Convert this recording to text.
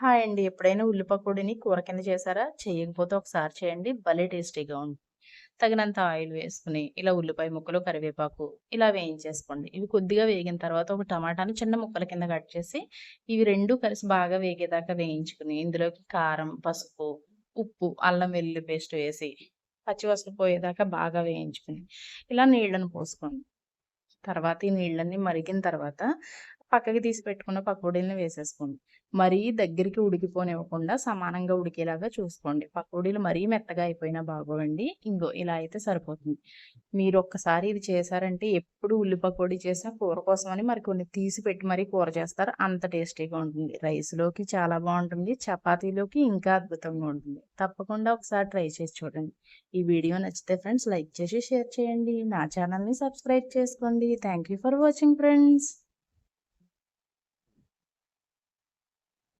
Hi అండి. ఎప్పుడైనా ఉల్లిపకోడిని కూర కింద చేశారా? చేయకపోతే ఒకసారి చేయండి. భలే టేస్టీగా ఉంటుంది. తగినంత ఆయిల్ వేసుకొని, ఇలా ఉల్లిపాయ ముక్కలు, కరివేపాకు ఇలా వేయించేసుకోండి. ఇవి కొద్దిగా వేగిన తర్వాత ఒక టమాటాను చిన్న ముక్కల కింద కట్ చేసి, ఇవి రెండు కలిసి బాగా వేగేదాకా వేయించుకుని ఇందులోకి కారం, పసుపు, ఉప్పు, అల్లం వెల్లుల్లి పేస్ట్ వేసి, పచ్చివసలు పోయేదాకా బాగా వేయించుకుని ఇలా నీళ్ళను పోసుకోండి. తర్వాత ఈ నీళ్ళని మరిగిన తర్వాత పక్కకి తీసి పెట్టుకున్న పకోడీలను వేసేసుకోండి. మరీ దగ్గరికి ఉడికిపోనివ్వకుండా సమానంగా ఉడికేలాగా చూసుకోండి. పకోడీలు మరీ మెత్తగా అయిపోయినా బాగోండి ఇంగో ఇలా అయితే సరిపోతుంది. మీరు ఒక్కసారి ఇది చేశారంటే ఎప్పుడు ఉల్లి పకోడీ చేసినా కూర కోసమని మరి కొన్ని తీసి పెట్టి మరీ కూర చేస్తారు. అంత టేస్టీగా ఉంటుంది. రైస్‌లోకి చాలా బాగుంటుంది చపాతీలోకి ఇంకా అద్భుతంగా ఉంటుంది. తప్పకుండా ఒకసారి ట్రై చేసి చూడండి. ఈ వీడియో నచ్చితే ఫ్రెండ్స్ లైక్ చేసి, షేర్ చేయండి. నా ఛానల్‌ని సబ్స్క్రైబ్ చేసుకోండి. Thank you for watching friends.